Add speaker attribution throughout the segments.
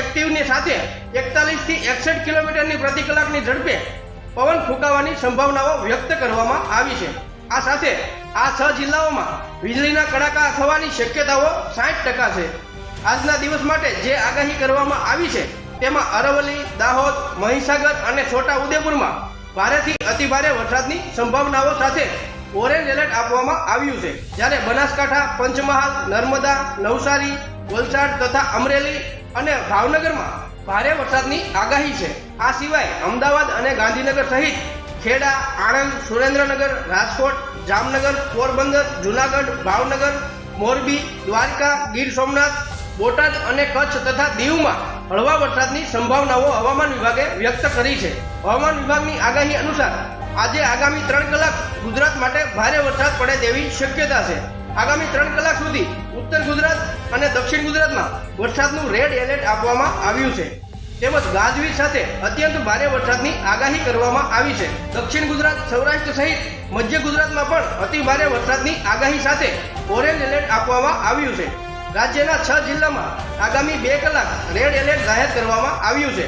Speaker 1: એક્ટિવની સાથે એકતાલીસથી એકસઠ કિલોમીટરની પ્રતિ કલાકની ઝડપે પવન ફૂંકાવાની સંભાવનાઓ વ્યક્ત કરવામાં આવી છે. આ સાથે આ છ જિલ્લાઓમાં વીજળીના કડાકા થવાની શક્યતાઓ સાઠ ટકા છે. આજના દિવસ માટે જે આગાહી કરવામાં આવી છે, તેમાં અરવલ્લી, દાહોદ, મહીસાગર અને છોટા ઉદેપુરમાં ભારેથી અતિભારે વરસાદની સંભાવનાઓ સાથે ઓરેન્જ એલર્ટ આપવામાં આવ્યું છે. જ્યારે બનાસકાંઠા, પંચમહાલ, નર્મદા, નવસારી, વલસાડ તથા અમરેલી અને ભાવનગરમાં ભારે વરસાદની આગાહી છે. આ સિવાય અમદાવાદ અને ગાંધીનગર સહિત ખેડા, આણંદ, સુરેન્દ્રનગર, રાજકોટ, જામનગર, પોરબંદર, જુનાગઢ, ભાવનગર, મોરબી, દ્વારકા, ગીર સોમનાથ, બોટાદ અને કચ્છ તથા દીવમાં હળવા વરસાદની સંભાવનાઓ હવામાન વિભાગે વ્યક્ત કરી છે. હવામાન વિભાગની આગાહી અનુસાર આજે આગામી ત્રણ કલાક ગુજરાત માટે ભારે વરસાદ પડે તેવી શક્યતા છે. આગામી ત્રણ કલાક સુધી ઉત્તર ગુજરાત અને દક્ષિણ ગુજરાતમાં વરસાદનું રેડ એલર્ટ આપવામાં આવ્યું છે. તેમજ ગાજવીજ સાથે અત્યંત ભારે વરસાદની આગાહી કરવામાં આવી છે. દક્ષિણ ગુજરાત, સૌરાષ્ટ્ર સહિત મધ્ય ગુજરાતમાં પણ અતિ ભારે વરસાદની આગાહી સાથે ઓરેન્જ એલર્ટ આપવામાં આવ્યું છે. રાજ્યના છ જિલ્લામાં આગામી બે કલાક રેડ એલર્ટ જાહેર કરવામાં આવ્યું છે.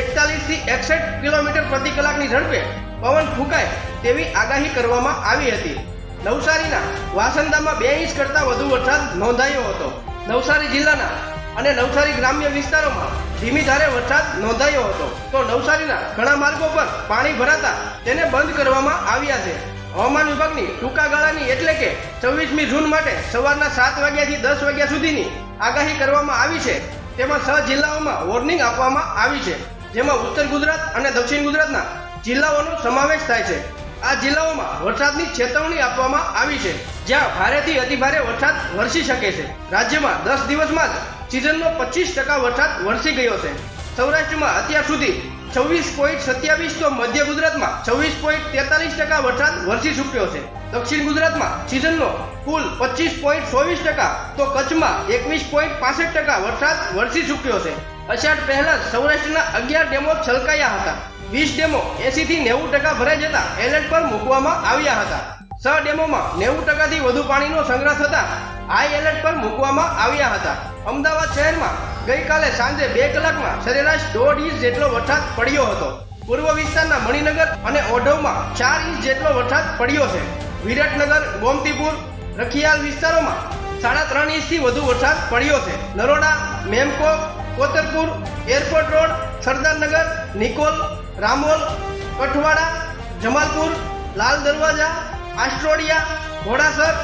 Speaker 1: એકતાલીસથી એકસઠ કિલોમીટર પ્રતિ કલાકની ઝડપે પવન ફૂંકાય તેવી આગાહી કરવામાં આવી હતી. નવસારીના વાસંદામાં બે ઇંચ કરતાં વધુ વરસાદ નોંધાયો હતો. નવસારી જિલ્લાના અને નવસારી ગ્રામ્ય વિસ્તારોમાં ધીમી ધારે વરસાદ નોંધાયો હતો. તો નવસારીના ઘણા માર્ગો પર પાણી ભરાતા તેને બંધ કરવામાં આવ્યા છે. હવામાન વિભાગની ટૂંકા ગાળાની એટલે કે છવ્વીસમી જૂન માટે સવારના સાત વાગ્યાથી દસ વાગ્યા સુધીની આગાહી કરવામાં આવી છે. તેમાં છ જિલ્લાઓમાં વોર્નિંગ આપવામાં આવી છે, જેમાં ઉત્તર ગુજરાત અને દક્ષિણ ગુજરાતના જિલ્લાઓનો સમાવેશ થાય છે. આ જિલ્લાઓમાં વરસાદની ચેતવણી આપવામાં આવી છે, જ્યાં ભારેથી અતિભારે વરસાદ વરસી શકે છે. રાજ્યમાં દસ દિવસમાં જ સિઝનનો પચીસ ટકા વરસાદ વરસી ગયો છે. સૌરાષ્ટ્રમાં અત્યાર સુધી છવ્વીસ પોઈન્ટ સત્યાવીસ, તો મધ્ય ગુજરાતમાં છવ્વીસ પોઈન્ટ તેતાલીસ ટકા વરસાદ વરસી ચૂક્યો છે. દક્ષિણ ગુજરાતમાં સિઝનનો કુલ પચીસ પોઈન્ટ ચોવીસ ટકા, તો કચ્છમાં એકવીસ પોઈન્ટ પાસઠ ટકા વરસાદ વરસી ચૂક્યો છે. અષાઢ પહેલા સૌરાષ્ટ્રના અગિયાર ડેમો છલકાયા હતા. વીસ ડેમો એસી થી નેવું ટકા ભરાઈ જતા એલર્ટ પર મૂકવામાં આવ્યા હતા. છ ડેમોમાં નેવું ટકાથી વધુ પાણીનો સંગ્રહ થતા હાઈ એલર્ટ પર મૂકવામાં આવ્યા હતા. અમદાવાદ શહેરમાં ગઈકાલે સાંજે બે કલાકમાં સરેરાશ દોઢ ઇંચ જેટલો વરસાદ પડ્યો હતો. પૂર્વ વિસ્તારના મણિનગર અને ઓઢવમાં ચાર ઇંચ જેટલો વરસાદ પડ્યો છે. વિરાટનગર, ગોમતીપુર, રખિયાલ વિસ્તારોમાં સાડા ત્રણ ઇંચથી વધુ વરસાદ પડ્યો છે. નરોડા મેમકો કોતરપુર, એરપોર્ટ રોડ, સરદારનગર, નિકોલ રામોલ કઠવાડા જમાલપુર, લાલ દરવાજા આસ્ટ્રોડિયા ઘોડાસર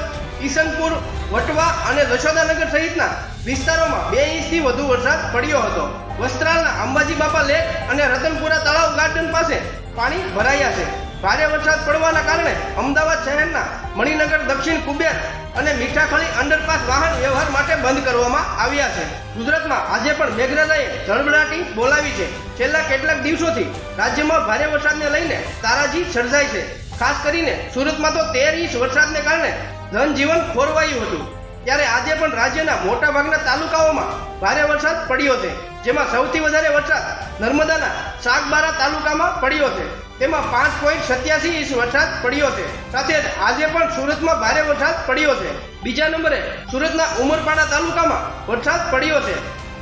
Speaker 1: ઈસનપુર વટવા અને દશોદાનગર સહિતના વિસ્તારોમાં બે ઇંચથી વધુ વરસાદ પડ્યો હતો. વસ્ત્રાલના અંબાજી બાપા લેક અને રતનપુરા તળાવ ગાર્ડન પાસે પાણી ભરાયા છે. ભારે વરસાદ પડવાના કારણે અમદાવાદ શહેરના મણિનગર, દક્ષિણ કુબેર અને મીઠાખળી અંડરપાસ વાહન વ્યવહાર માટે બંધ કરવામાં આવ્યા છે. ગુજરાતમાં આજે પણ મેઘરાજાએ ઝળબડાટી બોલાવી છે. છેલ્લા કેટલાક દિવસોથી રાજ્યમાં ભારે વરસાદને લઈને તારાજી સર્જાય છે. ખાસ કરીને સુરતમાં તો તેર ઇંચ વરસાદને કારણે જનજીવન ખોરવાયું હતું. ત્યારે આજે પણ રાજ્યના મોટાભાગના તાલુકાઓમાં ભારે વરસાદ પડ્યો છે, જેમાં સૌથી વધારે વરસાદ નર્મદાના સાગબારા તાલુકામાં પડ્યો છે. તેમાં પાંચ પોઈન્ટ સત્યાસી ઇંચ વરસાદ પડ્યો છે. સાથે જ આજે પણ સુરતમાં ભારે વરસાદ પડ્યો છે. બીજા નંબરે સુરતના ઉમરપાડા તાલુકામાં વરસાદ પડ્યો છે.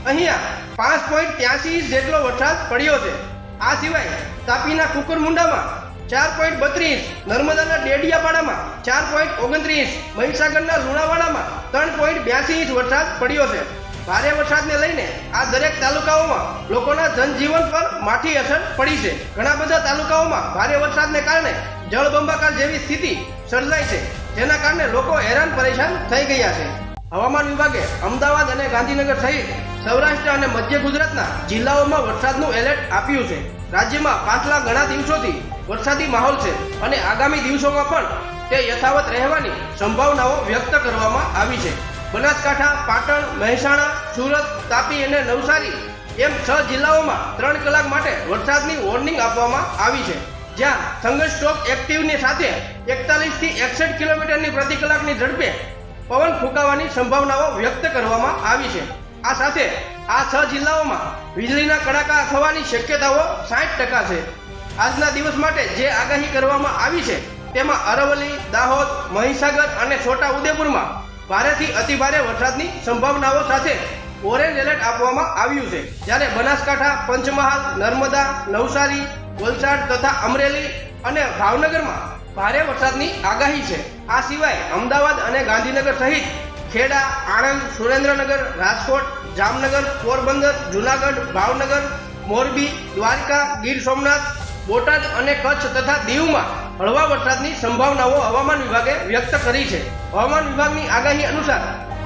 Speaker 1: અહીંયા પાંચ પોઈન્ટ ત્યાસી ઇંચ જેટલો વરસાદ પડ્યો છે. આ સિવાય તાપીના કુકરમુંડામાં ચાર પોઈન્ટ બત્રીસ, નર્મદાના ડેડિયાપાડામાં ચાર પોઈન્ટ ઓગણત્રીસ, મહીસાગરના લુણાવાડામાં ત્રણ પોઈન્ટ બ્યાસી ઇંચ વરસાદ પડ્યો છે. ભારે વરસાદને લઈને આ દરેક તાલુકાઓમાં લોકોના જનજીવન પર માઠી અસર પડી છે. ઘણા બધા તાલુકાઓમાં ભારે વરસાદને કારણે જળબંબાકાર જેવી સ્થિતિ સર્જાઈ છે, જેના કારણે લોકો હેરાન પરેશાન થઈ ગયા છે. હવામાન વિભાગે અમદાવાદ અને ગાંધીનગર સહિત સૌરાષ્ટ્ર અને મધ્ય ગુજરાતના જિલ્લાઓમાં વરસાદનું એલર્ટ આપ્યું છે. રાજ્યમાં પાછલા ઘણા દિવસોથી વરસાદી માહોલ છે અને આગામી દિવસોમાં પણ તે યથાવત રહેવાની સંભાવનાઓ વ્યક્ત કરવામાં આવી છે. બનાસકાંઠા, પાટણ, મહેસાણા, સુરત, તાપી અને નવસારી એમ છ જિલ્લાઓમાં ત્રણ કલાક માટે વરસાદની વોર્નિંગ આપવામાં આવી છે. જ્યાં થંગસ્ટ્રોક એક્ટિવની સાથે એકતાલીસથી એકસઠ કિલોમીટરની પ્રતિ કલાકની ઝડપે પવન ફૂંકાવાની સંભાવનાઓ વ્યક્ત કરવામાં આવી છે. આ સાથે આ છ જિલ્લાઓમાં વીજળીના કડાકા થવાની શક્યતાઓ સાઠ ટકા છે. આજના દિવસ માટે જે આગાહી કરવામાં આવી છે, તેમાં અરવલ્લી, દાહોદ, મહીસાગર અને છોટા ઉદેપુરમાં ભારેથી અતિભારે વરસાદની સંભાવનાઓ સાથે ઓરેન્જ એલર્ટ આપવામાં આવ્યું છે. જ્યારે બનાસકાંઠા, પંચમહાલ, નર્મદા, નવસારી, વલસાડ તથા અમરેલી અને ભાવનગરમાં ભારે વરસાદની આગાહી છે. આ સિવાય અમદાવાદ અને ગાંધીનગર સહિત ખેડા, આણંદ, સુરેન્દ્રનગર, રાજકોટ, જામનગર, પોરબંદર, જુનાગઢ, ભાવનગર, મોરબી, દ્વારકા, ગીર સોમનાથ, બોટાદ અને કચ્છ તથા દીવમાં હળવા વરસાદની સંભાવનાઓ હવામાન વિભાગે વ્યક્ત કરી છે. હવામાન વિભાગની આગાહી અનુસાર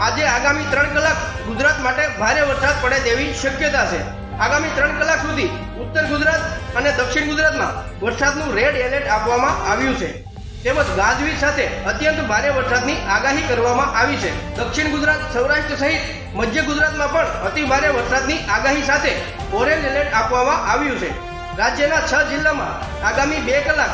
Speaker 1: આજે આગામી ત્રણ કલાક ગુજરાત માટે ભારે વરસાદ પડે તેવી શક્યતા છે. આગામી ત્રણ કલાક સુધી ઉત્તર ગુજરાત અને દક્ષિણ ગુજરાતમાં વરસાદનું રેડ એલર્ટ આપવામાં આવ્યું છે. તેમજ ગાજવીજ સાથે અત્યંત ભારે વરસાદની આગાહી કરવામાં આવી છે. દક્ષિણ ગુજરાત, સૌરાષ્ટ્ર સહિત મધ્ય ગુજરાતમાં પણ અતિ ભારે વરસાદની આગાહી સાથે ઓરેન્જ એલર્ટ આપવામાં આવ્યું છે. રાજ્યના છ જિલ્લામાં આગામી બે કલાક